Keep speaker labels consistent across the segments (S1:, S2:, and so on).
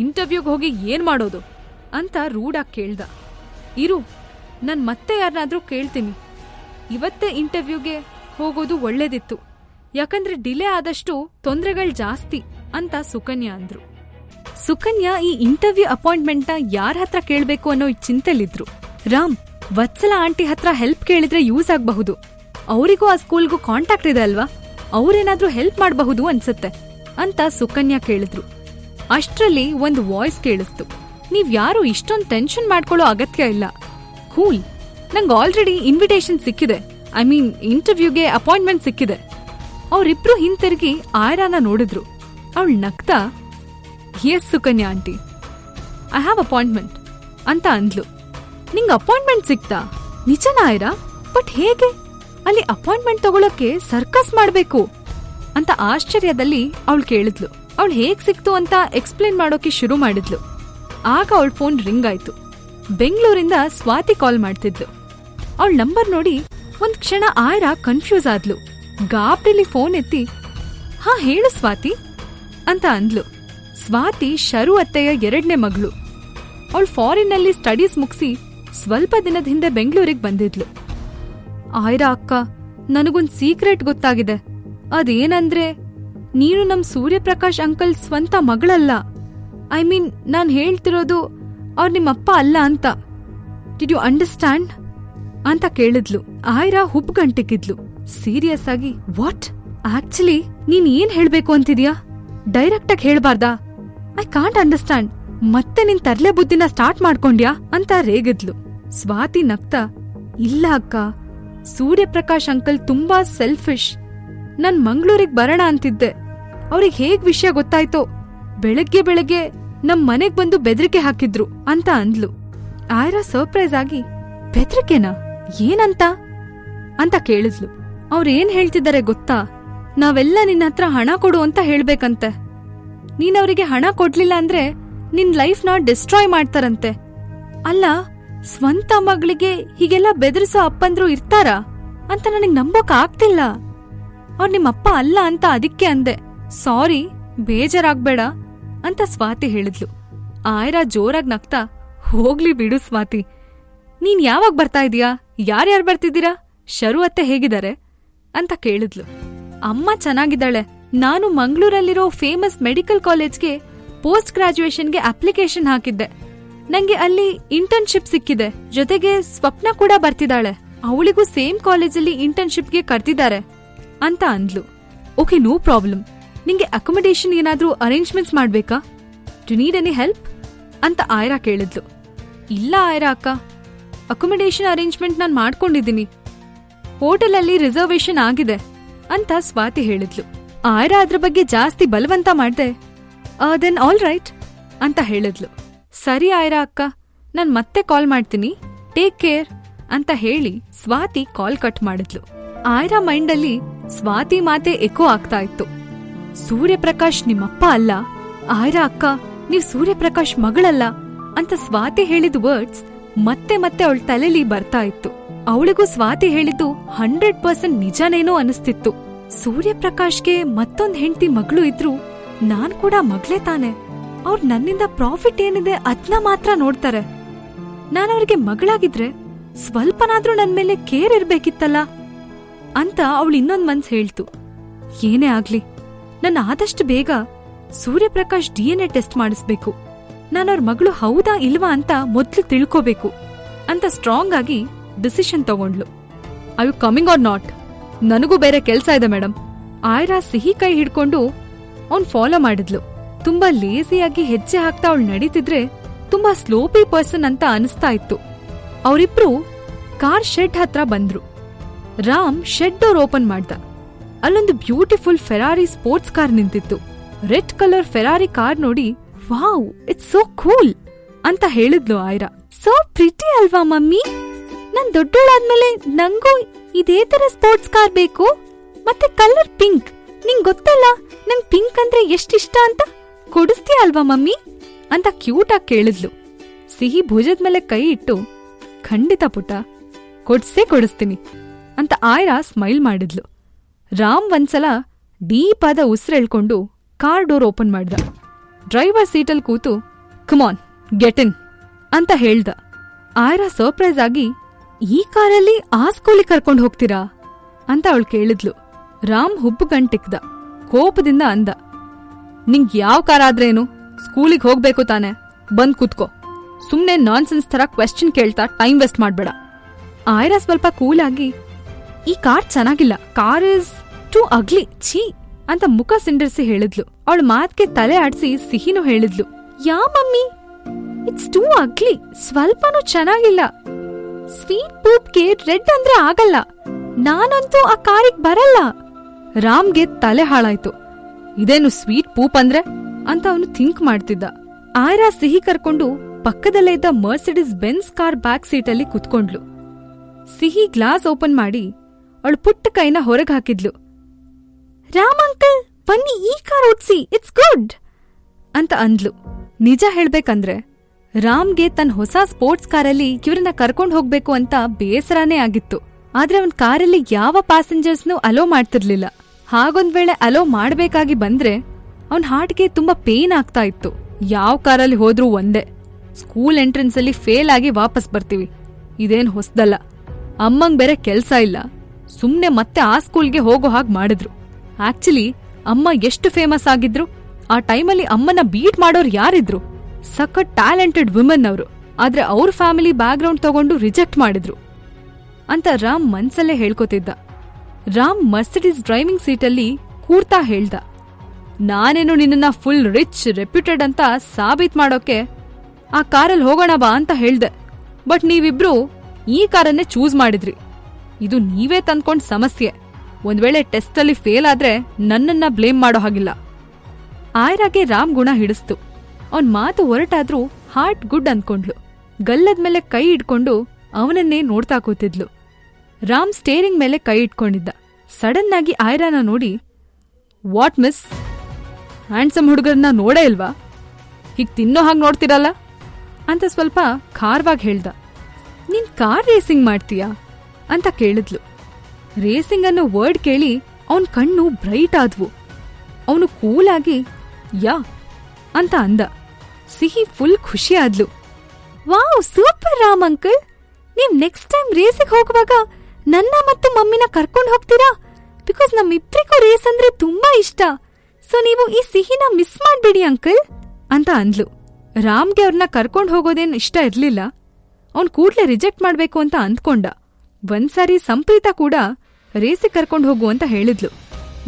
S1: ಇಂಟರ್ವ್ಯೂಗ್ ಹೋಗಿ ಏನು ಮಾಡೋದು? ಅಂತ ರೂಢಾಗಿ ಕೇಳ್ದ. ಇರು, ನಾನು ಮತ್ತೆ ಯಾರನ್ನಾದ್ರೂ ಕೇಳ್ತೀನಿ. ಇವತ್ತೇ ಇಂಟರ್ವ್ಯೂಗೆ ಹೋಗೋದು ಒಳ್ಳೇದಿತ್ತು. ಯಾಕಂದ್ರೆ ಡಿಲೇ ಆದಷ್ಟು ತೊಂದರೆಗಳು ಜಾಸ್ತಿ ಅಂತ ಸುಕನ್ಯಾ ಅಂದ್ರು. ಸುಕನ್ಯಾ ಈ ಇಂಟರ್ವ್ಯೂ ಅಪಾಯಿಂಟ್ಮೆಂಟ್ನ ಯಾರ ಹತ್ರ ಕೇಳಬೇಕು ಅನ್ನೋ ಚಿಂತೆಲಿದ್ರು. ರಾಮ್, ವತ್ಸಲ ಆಂಟಿ ಹತ್ರ ಹೆಲ್ಪ್ ಕೇಳಿದ್ರೆ ಯೂಸ್ ಆಗಬಹುದು. ಅವರಿಗೂ ಆ ಸ್ಕೂಲ್ಗೂ ಕಾಂಟ್ಯಾಕ್ಟ್ ಇದೆ ಅಲ್ವಾ? ಅವ್ರೇನಾದ್ರೂ ಹೆಲ್ಪ್ ಮಾಡಬಹುದು ಅನ್ಸುತ್ತೆ ಅಂತ ಸುಕನ್ಯಾ ಕೇಳಿದ್ರು. ಅಷ್ಟ್ರಲ್ಲಿ ಒಂದು ವಾಯ್ಸ್ ಕೇಳಿಸ್ತು. ನೀವ್ ಯಾರು ಇಷ್ಟೊಂದು ಟೆನ್ಷನ್ ಮಾಡ್ಕೊಳ್ಳೋ ಅಗತ್ಯ ಇಲ್ಲ. ಕೂಲ್ ನಂಗೆ ಆಲ್ರೆಡಿ ಇನ್ವಿಟೇಷನ್ ಸಿಕ್ಕಿದೆ. ಐ ಮೀನ್ ಇಂಟರ್ವ್ಯೂಗೆ ಅಪಾಯಿಂಟ್ಮೆಂಟ್ ಸಿಕ್ಕಿದೆ. ಅವರಿಬ್ರು ಹಿಂತಿರುಗಿ ಆಯ್ರಾನ ನೋಡಿದ್ರು. ಅವಳು ನಗ್ತಾ yes Sukanya aunty I have appointment ಅಂತ ಅಂದ್ಲು. ನಿಂಗೆ ಅಪಾಯಿಂಟ್ಮೆಂಟ್ ಸಿಕ್ತಾ? ನಿಜನಾ ಆಯ್ರಾ? ಬಟ್ ಹೇಗೆ? ಅಲ್ಲಿ ಅಪಾಯಿಂಟ್ಮೆಂಟ್ ತಗೊಳಕ್ಕೆ ಸರ್ಕಸ್ ಮಾಡಬೇಕು. ಅಂತ ಆಶ್ಚರ್ಯದಲ್ಲಿ ಅವಳು ಕೇಳಿದ್ಲು. ಅವಳು ಹೇಗ್ ಸಿಕ್ತು ಅಂತ ಎಕ್ಸ್ಪ್ಲೇನ್ ಮಾಡೋಕೆ ಶುರು ಮಾಡಿದ್ಲು. ಆಗ ಅವಳ ಫೋನ್ ರಿಂಗ್ ಆಯ್ತು. ಬೆಂಗಳೂರಿಂದ ಸ್ವಾತಿ ಕಾಲ್ ಮಾಡ್ತಿದ್ಲು. ಅವಳ ನಂಬರ್ ನೋಡಿ ಒಂದ್ ಕ್ಷಣ ಆಯ್ರ ಕನ್ಫ್ಯೂಸ್ ಆದ್ಲು. ಗಾಬ್ರಿಲಿ ಫೋನ್ ಎತ್ತಿ, ಹಾ, ಹೇಳು ಸ್ವಾತಿ, ಅಂತ ಅಂದ್ಲು. ಸ್ವಾತಿ ಶರು ಅತ್ತೆಯ ಎರಡನೇ ಮಗಳು. ಅವಳು ಫಾರಿನ್ನಲ್ಲಿ ಸ್ಟಡೀಸ್ ಮುಗಿಸಿ ಸ್ವಲ್ಪ ದಿನದ ಹಿಂದೆ ಬೆಂಗಳೂರಿಗೆ ಬಂದಿದ್ಲು. ಆಯ್ರಾ ಅಕ್ಕ, ನನಗೊಂದ್ ಸೀಕ್ರೆಟ್ ಗೊತ್ತಾಗಿದೆ. ಅದೇನಂದ್ರೆ ನೀನು ನಮ್ ಸೂರ್ಯಪ್ರಕಾಶ್ ಅಂಕಲ್ ಸ್ವಂತ ಮಗಳಲ್ಲ. ಐ ಮೀನ್ ನಾನ್ ಹೇಳ್ತಿರೋದು ಅವ್ರ್ ನಿಮ್ಮಪ್ಪ ಅಲ್ಲ ಅಂತ. ಡಿಡ್ ಯು ಅಂಡರ್ಸ್ಟ್ಯಾಂಡ್ ಅಂತ ಕೇಳಿದ್ಲು. ಆಯ್ರಾ ಹುಬ್ಗಂಟಿಕ್ಕಿದ್ಲು ಸೀರಿಯಸ್ ಆಗಿ ವಾಟ್ ಆಕ್ಚುಲಿ ನೀನ್ ಏನ್ ಹೇಳ್ಬೇಕು ಅಂತಿದ್ಯಾ? ಡೈರೆಕ್ಟ್ ಆಗಿ ಹೇಳ್ಬಾರ್ದಾ? ಐ ಕಾಂಟ್ ಅಂಡರ್ಸ್ಟ್ಯಾಂಡ್ ಮತ್ತೆ ನಿನ್ ತರ್ಲೆ ಬುದ್ಧಿನ ಸ್ಟಾರ್ಟ್ ಮಾಡ್ಕೊಂಡ್ಯಾ? ಅಂತ ರೇಗಿದ್ಲು. ಸ್ವಾತಿ ನಗ್ತಾ, ಇಲ್ಲ ಅಕ್ಕ. ಸೂರ್ಯಪ್ರಕಾಶ್ ಅಂಕಲ್ ತುಂಬಾ ಸೆಲ್ಫಿಶ್ ನನ್ ಮಂಗ್ಳೂರಿಗ್ ಬರೋಣ ಅಂತಿದ್ದೆ. ಅವ್ರಿಗೆ ಹೇಗ್ ವಿಷಯ ಗೊತ್ತಾಯ್ತೋ, ಬೆಳಗ್ಗೆ ಬೆಳಗ್ಗೆ ನಮ್ ಮನೆಗ್ ಬಂದು ಬೆದರಿಕೆ ಹಾಕಿದ್ರು ಅಂತ ಅಂದ್ಲು. ಆಯ್ರಾ ಸರ್ಪ್ರೈಸ್ ಆಗಿ, ಬೆದರಿಕೆನಾ? ಏನಂತ? ಅಂತ ಕೇಳಿದ್ಲು. ಅವ್ರೇನ್ ಹೇಳ್ತಿದ್ದಾರೆ ಗೊತ್ತಾ? ನಾವೆಲ್ಲ ನಿನ್ನ ಹತ್ರ ಹಣ ಕೊಡು ಅಂತ ಹೇಳ್ಬೇಕಂತೆ. ನೀನ್ ಅವರಿಗೆ ಹಣ ಕೊಡ್ಲಿಲ್ಲ ಅಂದ್ರೆ ನಿನ್ ಲೈಫ್ನ ಡಿಸ್ಟ್ರಾಯ್ ಮಾಡ್ತಾರಂತೆ. ಅಲ್ಲ, ಸ್ವಂತ ಮಗಳಿಗೆ ಹೀಗೆಲ್ಲ ಬೆದರಿಸೋ ಅಪ್ಪಂದ್ರು ಇರ್ತಾರಾ? ಅಂತ ನನಗ್ ನಂಬೋಕ್ ಆಗ್ತಿಲ್ಲ ಅವ್ರ್ ನಿಮ್ಮಪ್ಪ ಅಲ್ಲ ಅಂತ ಅದಕ್ಕೆ ಅಂದೆ. ಸಾರಿ, ಬೇಜಾರಾಗ್ಬೇಡ, ಅಂತ ಸ್ವಾತಿ ಹೇಳಿದ್ಲು. ಆಯ್ರಾ ಜೋರಾಗ್ ನಗ್ತಾ, ಹೋಗ್ಲಿ ಬಿಡು ಸ್ವಾತಿ. ನೀನ್ ಯಾವಾಗ ಬರ್ತಾ ಇದೀಯಾ? ಯಾರ್ಯಾರು ಬರ್ತಿದ್ದೀರಾ? ಶರು ಅತ್ತೆ ಹೇಗಿದ್ದಾರೆ? ಅಂತ ಕೇಳಿದ್ಲು. ಅಮ್ಮ ಚೆನ್ನಾಗಿದ್ದಾಳೆ. ನಾನು ಮಂಗಳೂರಲ್ಲಿರೋ ಫೇಮಸ್ ಮೆಡಿಕಲ್ ಕಾಲೇಜ್ಗೆ ಪೋಸ್ಟ್ ಗ್ರಾಜುಯೇಷನ್ಗೆ ಅಪ್ಲಿಕೇಶನ್ ಹಾಕಿದ್ದೆ. ನಂಗೆ ಅಲ್ಲಿ ಇಂಟರ್ನ್ಶಿಪ್ ಸಿಕ್ಕಿದೆ. ಜೊತೆಗೆ ಸ್ವಪ್ನ ಕೂಡ ಬರ್ತಿದ್ದಾಳೆ. ಅವಳಿಗೂ ಸೇಮ್ ಕಾಲೇಜಲ್ಲಿ ಇಂಟರ್ನ್ಶಿಪ್ಗೆ ಕರ್ತಿದ್ದಾರೆ ಅಂತ ಅಂದ್ಲು. ಓಕೆ ನೋ ಪ್ರಾಬ್ಲಮ್ ನಿಂಗೆ ಅಕೊಮಡೇಷನ್ ಏನಾದರೂ ಅರೇಂಜ್ಮೆಂಟ್ಸ್ ಮಾಡ್ಬೇಕಾ? ಟು ನೀಡ್ ಎನಿ ಹೆಲ್ಪ್ ಅಂತ ಆಯ್ರಾ ಕೇಳಿದ್ಲು. ಇಲ್ಲ ಆಯ್ರಾ ಅಕ್ಕ. ಅಕೊಮಡೇಷನ್ ಅರೇಂಜ್ಮೆಂಟ್ ನಾನು ಮಾಡ್ಕೊಂಡಿದ್ದೀನಿ. ಹೋಟೆಲಲ್ಲಿ ರಿಸರ್ವೇಶನ್ ಆಗಿದೆ ಅಂತ ಸ್ವಾತಿ ಹೇಳಿದ್ಲು. ಆಯ್ರಾ ಅದ್ರ ಬಗ್ಗೆ ಜಾಸ್ತಿ ಬಲವಂತ ಮಾಡ್ದೆ. ದೆನ್ ಆಲ್ ರೈಟ್ ಅಂತ ಹೇಳಿದ್ಲು. ಸರಿ ಆಯ್ರಾ ಅಕ್ಕ. ನಾನು ಮತ್ತೆ ಕಾಲ್ ಮಾಡ್ತೀನಿ. ಟೇಕ್ ಕೇರ್ ಅಂತ ಹೇಳಿ ಸ್ವಾತಿ ಕಾಲ್ ಕಟ್ ಮಾಡಿದ್ಲು. ಆಯ್ರಾ ಮೈಂಡಲ್ಲಿ ಸ್ವಾತಿ ಮಾತೆ ಎಕೋ ಆಗ್ತಾ ಇತ್ತು. ಸೂರ್ಯಪ್ರಕಾಶ್ ನಿಮ್ಮಪ್ಪ ಅಲ್ಲ. ಆಯ್ರ ಅಕ್ಕ, ನೀವ್ ಸೂರ್ಯಪ್ರಕಾಶ್ ಮಗಳಲ್ಲ ಅಂತ ಸ್ವಾತಿ ಹೇಳಿದ ವರ್ಡ್ಸ್ ಮತ್ತೆ ಮತ್ತೆ ಅವಳ ತಲೆಲಿ ಬರ್ತಾ ಇತ್ತು. ಅವಳಿಗೂ ಸ್ವಾತಿ ಹೇಳಿದ್ದು ಹಂಡ್ರೆಡ್ ಪರ್ಸೆಂಟ್ ನಿಜನೇನೋ ಅನಿಸ್ತಿತ್ತು ಸೂರ್ಯಪ್ರಕಾಶ್ಗೆ ಮತ್ತೊಂದ್ ಹೆಂಡತಿ ಮಗಳು ಇದ್ರು ನಾನ್ ಕೂಡ ಮಗ್ಲೇ ತಾನೆ. ಅವ್ರ್ ನನ್ನಿಂದ ಪ್ರಾಫಿಟ್ ಏನಿದೆ ಅದ್ನ ಮಾತ್ರ ನೋಡ್ತಾರೆ. ನಾನು ಅವ್ರಿಗೆ ಮಗಳಾಗಿದ್ರೆ ಸ್ವಲ್ಪನಾದ್ರೂ ನನ್ ಮೇಲೆ ಕೇರ್ ಇರ್ಬೇಕಿತ್ತಲ್ಲ. ಅಂತ ಅವಳು ಇನ್ನೊಂದ್ ಮನ್ಸ್ ಹೇಳ್ತು. ಏನೇ ಆಗ್ಲಿ, ನನ್ನ ಆದಷ್ಟು ಬೇಗ Suryaprakash D N A test ಮಾಡಿಸ್ಬೇಕು. ನಾನು ಅವ್ರ ಮಗಳು ಹೌದಾ ಇಲ್ವಾ ಅಂತ ಮೊದ್ಲು ತಿಳ್ಕೋಬೇಕು ಅಂತ ಸ್ಟ್ರಾಂಗ್ ಆಗಿ decision ತಗೊಂಡ್ಲು I you coming are not ನನಗೂ ಬೇರೆ ಕೆಲ್ಸ ಇದೆ ಮೇಡಮ್ ಆಯ್ರಾ ಸಿಹಿ ಕೈ ಹಿಡ್ಕೊಂಡು ಅವ್ನ್ ಫಾಲೋ ಮಾಡಿದ್ಲು. ತುಂಬಾ ಲೇಸಿಯಾಗಿ ಹೆಜ್ಜೆ ಹಾಕ್ತಾ ಅವಳು ನಡೀತಿದ್ರೆ ತುಂಬಾ ಸ್ಲೋಪಿ ಪರ್ಸನ್ ಅಂತ ಅನಿಸ್ತಾ ಇತ್ತು. ಅವರಿಬ್ರು ಕಾರ್ ಶೆಡ್ ಹತ್ರ ಬಂದ್ರು. ರಾಮ್ ಶೆಡ್ ಡೋರ್ ಓಪನ್ ಮಾಡ್ದ. ಅಲ್ಲೊಂದು ಬ್ಯೂಟಿಫುಲ್ ಫೆರಾರಿ ಸ್ಪೋರ್ಟ್ಸ್ ಕಾರ್ ನಿಂತಿತ್ತು. ರೆಡ್ ಕಲರ್ ಫೆರಾರಿ ಕಾರ್ ನೋಡಿ, ವಾವ್ ಇಟ್ಸ್ ಸೋ ಕೂಲ್ ಅಂತ ಹೇಳಿದ್ಲು ಆಯ್ರಾ. ಸೋ ಪ್ರಿಟಿ ಅಲ್ವಾ ಮಮ್ಮಿ? ನನ್ ದೊಡ್ಡೋಳಾದ್ಮೇಲೆ ನಂಗೂ ಇದೇ ತರ ಸ್ಪೋರ್ಟ್ಸ್ ಕಾರ್ ಬೇಕು. ಮತ್ತೆ ಕಲರ್ ಪಿಂಕ್ ನಿಂಗ್ ಗೊತ್ತಲ್ಲ, ನಂಗ್ ಪಿಂಕ್ ಅಂದ್ರೆ ಎಷ್ಟಿಷ್ಟ ಅಂತ? ಕೊಡಿಸ್ತೀಯ ಅಲ್ವಾ ಮಮ್ಮಿ? ಅಂತ ಕ್ಯೂಟ್ ಆಗಿ ಕೇಳಿದ್ಲು. ಸಿಹಿ ಭುಜದ ಮೇಲೆ ಕೈ ಇಟ್ಟು, ಖಂಡಿತ ಪುಟ ಕೊಡ್ಸೇ ಕೊಡಿಸ್ತೀನಿ. ಅಂತ ಆಯ್ರಾ ಸ್ಮೈಲ್ ಮಾಡಿದ್ಲು. ರಾಮ್ ಒಂದ್ಸಲ ಡೀಪ್ ಆದ ಉಸಿರೆಳ್ಕೊಂಡು ಕಾರ್ ಡೋರ್ ಓಪನ್ ಮಾಡ್ದ. ಡ್ರೈವರ್ ಸೀಟಲ್ಲಿ ಕೂತು ಕಮಾನ್ ಗೆಟ್ ಇನ್ ಅಂತ ಹೇಳ್ದ. ಆಯ್ರಾ ಸರ್ಪ್ರೈಸ್ ಆಗಿ, ಈ ಕಾರಲ್ಲಿ ಆ ಸ್ಕೂಲಿಗೆ ಕರ್ಕೊಂಡು ಹೋಗ್ತೀರಾ? ಅಂತ ಅವಳು ಕೇಳಿದ್ಲು. ರಾಮ್ ಹುಬ್ಬು ಗಂಟಿಕ್ದ, ಕೋಪದಿಂದ ಅಂದ. ನಿಂಗ್ ಯಾವ ಕಾರ್ ಆದ್ರೇನು? ಸ್ಕೂಲಿಗೆ ಹೋಗ್ಬೇಕು ತಾನೆ. ಬಂದ್ ಕೂತ್ಕೋ. ಸುಮ್ನೆ ನಾನ್ಸೆನ್ಸ್ ತರ ಕ್ವೆಶ್ಚನ್ ಕೇಳ್ತಾ ಟೈಮ್ ವೇಸ್ಟ್ ಮಾಡ್ಬೇಡ. ಆಯ್ರಾ ಸ್ವಲ್ಪ ಕೂಲ್ ಆಗಿ ಈ ಕಾರ್ ಚೆನ್ನಾಗಿಲ್ಲ. ಕಾರ್ ಇಸ್ ಟೂ ಅಗ್ಲಿ ಛೀ ಅಂತ ಮುಖ ಸಿಂಡರ್ಸಿ ಹೇಳಿದ್ಲು. ಅವಳ ಮಾತ್ಗೆ ತಲೆ ಆಡ್ಸಿ ಸಿಹಿನೂ ಹೇಳಿದ್ಲು. Yeah mummy? It's too ugly ಸ್ವಲ್ಪನೂ ಚೆನ್ನಾಗಿಲ್ಲ. ಸ್ವೀಟ್ ಪೂಪ್ಗೆ ರೆಡ್ ಅಂದ್ರೆ ಆಗಲ್ಲ. ನಾನಂತೂ ಆ ಕಾರಿಗ್ ಬರಲ್ಲ. ರಾಮ್ಗೆ ತಲೆ ಹಾಳಾಯ್ತು. ಇದೇನು ಸ್ವೀಟ್ ಪೂಪ್ ಅಂದ್ರೆ? ಅಂತ ಅವನು ಥಿಂಕ್ ಮಾಡ್ತಿದ್ದ. ಆಯ್ರಾ ಸಿಹಿ ಕರ್ಕೊಂಡು ಪಕ್ಕದಲ್ಲೇ ಇದ್ದ ಮರ್ಸಿಡಿಸ್ ಬೆನ್ಸ್ ಕಾರ್ ಬ್ಯಾಕ್ ಸೀಟಲ್ಲಿ ಕುತ್ಕೊಂಡ್ಲು. ಸಿಹಿ ಗ್ಲಾಸ್ ಓಪನ್ ಮಾಡಿ ಅವಳು ಪುಟ್ಟ ಕೈನ ಹೊರಗೆ ಹಾಕಿದ್ಲು. ರಾಮ್ ಅಂಕಲ್, ಬನ್ನಿ ಈ ಕಾರ್ ಓಡಿಸಿ ಇಟ್ಸ್ ಗುಡ್ ಅಂತ ಅಂದ್ಲು. ನಿಜ ಹೇಳ್ಬೇಕಂದ್ರೆ, ರಾಮ್ಗೆ ತನ್ನ ಹೊಸ ಸ್ಪೋರ್ಟ್ಸ್ ಕಾರಲ್ಲಿ ಇವ್ರನ್ನ ಕರ್ಕೊಂಡು ಹೋಗ್ಬೇಕು ಅಂತ ಬೇಸರನೇ ಆಗಿತ್ತು. ಆದ್ರೆ ಅವನ್ ಕಾರಲ್ಲಿ ಯಾವ ಪ್ಯಾಸೆಂಜರ್ಸ್ನೂ ಅಲೋ ಮಾಡ್ತಿರ್ಲಿಲ್ಲ. ಹಾಗೊಂದ್ ವೇಳೆ ಅಲೋ ಮಾಡ್ಬೇಕಾಗಿ ಬಂದ್ರೆ, ಅವನ್ ಹಾರ್ಟ್ಗೆ ತುಂಬಾ ಪೇನ್ ಆಗ್ತಾ ಇತ್ತು. ಯಾವ ಕಾರಲ್ಲಿ ಹೋದ್ರೂ ಒಂದೇ. ಸ್ಕೂಲ್ ಎಂಟ್ರೆನ್ಸ್ ಅಲ್ಲಿ ಫೇಲ್ ಆಗಿ ವಾಪಸ್ ಬರ್ತೀವಿ. ಇದೇನ್ ಹೊಸದಲ್ಲ. ಅಮ್ಮಂಗ್ ಬೇರೆ ಕೆಲ್ಸ ಇಲ್ಲ. ಸುಮ್ನೆ ಮತ್ತೆ ಆ ಸ್ಕೂಲ್ಗೆ ಹೋಗೋ ಹಾಗೆ ಮಾಡಿದ್ರು. ಆಕ್ಚುಲಿ ಅಮ್ಮ ಎಷ್ಟು ಫೇಮಸ್ ಆಗಿದ್ರು, ಆ ಟೈಮಲ್ಲಿ ಅಮ್ಮನ ಬೀಟ್ ಮಾಡೋರು ಯಾರಿದ್ರು? ಸಖತ್ ಟ್ಯಾಲೆಂಟೆಡ್ ವುಮೆನ್ ಅವರು. ಆದ್ರೆ ಅವ್ರ ಫ್ಯಾಮಿಲಿ ಬ್ಯಾಕ್ಗ್ರೌಂಡ್ ತಗೊಂಡು ರಿಜೆಕ್ಟ್ ಮಾಡಿದ್ರು. ಅಂತ ರಾಮ್ ಮನ್ಸಲ್ಲೇ ಹೇಳ್ಕೊತಿದ್ದ. ರಾಮ್ ಮರ್ಸಿಡೀಸ್ ಡ್ರೈವಿಂಗ್ ಸೀಟಲ್ಲಿ ಕೂರ್ತಾ ಹೇಳ್ದ. ನಾನೇನು ನಿನ್ನನ್ನ ಫುಲ್ ರಿಚ್ ರೆಪ್ಯೂಟೆಡ್ ಅಂತ ಸಾಬೀತ್ ಮಾಡೋಕೆ ಆ ಕಾರಲ್ಲಿ ಹೋಗೋಣ ಬಾ ಅಂತ ಹೇಳ್ದೆ. ಬಟ್ ನೀವಿಬ್ರು ಈ ಕಾರನ್ನೇ ಚೂಸ್ ಮಾಡಿದ್ರಿ. ಇದು ನೀವೇ ತಂದ್ಕೊಂಡ್ ಸಮಸ್ಯೆ. ಒಂದ್ ವೇಳೆ ಟೆಸ್ಟಲ್ಲಿ ಫೇಲ್ ಆದ್ರೆ ನನ್ನನ್ನ ಬ್ಲೇಮ್ ಮಾಡೋ ಹಾಗಿಲ್ಲ. ಆಯ್ರಾಗೆ ರಾಮ್ ಗುಣ ಹಿಡಿಸ್ತು. ಅವನ್ ಮಾತು ಹೊರಟಾದ್ರೂ ಹಾರ್ಟ್ ಗುಡ್ ಅನ್ಕೊಂಡ್ಲು. ಗಲ್ಲದ ಮೇಲೆ ಕೈ ಇಟ್ಕೊಂಡು ಅವನನ್ನೇ ನೋಡ್ತಾ ಕೂತಿದ್ಲು. ರಾಮ್ ಸ್ಟೇರಿಂಗ್ ಮೇಲೆ ಕೈ ಇಟ್ಕೊಂಡಿದ್ದ. ಸಡನ್ ಆಗಿ ಆಯ್ರಾನ ನೋಡಿ, ವಾಟ್ ಮಿಸ್? ಹ್ಯಾಂಡ್ಸಮ್ ಹುಡುಗರನ್ನ ನೋಡೇ ಇಲ್ವಾ? ಹೀಗೆ ತಿನ್ನೋ ಹಾಗೆ ನೋಡ್ತಿರಲ್ಲ? ಅಂತ ಸ್ವಲ್ಪ ಖಾರವಾಗಿ ಹೇಳ್ದ. ನೀನ್ ಕಾರ್ ರೇಸಿಂಗ್ ಮಾಡ್ತೀಯಾ? ಅಂತ ಕೇಳಿದ್ಲು. ರೇಸಿಂಗ್ ಅನ್ನೋ ವರ್ಡ್ ಕೇಳಿ ಅವನ್ ಕಣ್ಣು ಬ್ರೈಟ್ ಆದ್ವು. ಅವನು ಕೂಲಾಗಿ ಯಾ ಅಂತ ಅಂದ. ಸಿಹಿ ಫುಲ್ ಖುಷಿ ಆದ್ಲು. Wow super Ram uncle! ನೀವ್ ನೆಕ್ಸ್ಟ್ ಟೈಮ್ ರೇಸಿಗೆ ಹೋಗುವಾಗ ನನ್ನ ಮತ್ತು ಮಮ್ಮಿನ ಕರ್ಕೊಂಡು ಹೋಗ್ತೀರಾ? ಬಿಕಾಸ್ ನಮ್ಮಿಬ್ರಿಗೂ ರೇಸ್ ಅಂದ್ರೆ ತುಂಬಾ ಇಷ್ಟ. ಸೊ ನೀವು ಈ ಸಿಹಿನ ಮಿಸ್ ಮಾಡ್ಬೇಡಿ ಅಂಕಲ್ ಅಂತ ಅಂದ್ಲು. ರಾಮ್ಗೆ ಅವ್ರನ್ನ ಕರ್ಕೊಂಡು ಹೋಗೋದೇನು ಇಷ್ಟ ಇರ್ಲಿಲ್ಲ. ಅವ್ನ್ ಕೂಡ್ಲೆ ರಿಜೆಕ್ಟ್ ಮಾಡ್ಬೇಕು ಅಂತ ಅಂದ್ಕೊಂಡ. ಒಂದ್ಸಾರಿ ಸಂಪ್ರೀತ ಕೂಡ ರೇಸಿಗೆ ಕರ್ಕೊಂಡು ಹೋಗು ಅಂತ ಹೇಳಿದ್ಲು.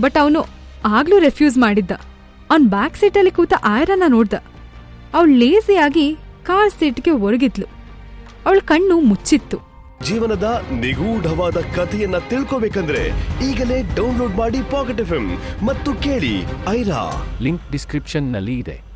S1: ಬಟ್ ಅವನು ಆಗ್ಲೂ ರೆಫ್ಯೂಸ್ ಮಾಡಿದ್ದ. ಅವ್ನ ಬ್ಯಾಕ್ ಸೀಟಲ್ಲಿ ಕೂತ ಆಯರನ್ನ ನೋಡ್ದ. ಅವಳು ಲೇಸಿಯಾಗಿ ಕಾರ್ ಸೀಟ್ಗೆ ಒರಗಿದ್ಲು. ಅವಳ ಕಣ್ಣು ಮುಚ್ಚಿತ್ತು.
S2: ಜೀವನದ ನಿಗೂಢವಾದ ಕಥೆಯನ್ನ ತಿಳ್ಕೋಬೇಕಂದ್ರೆ ಈಗಲೇ ಡೌನ್ಲೋಡ್ ಮಾಡಿ ಪಾಕೆಟ್ ಎಫ್ ಮತ್ತು ಕೇಳಿ ಐರಾ.
S3: ಲಿಂಕ್ ಡಿಸ್ಕ್ರಿಪ್ಷನ್ನಲ್ಲಿ ಇದೆ.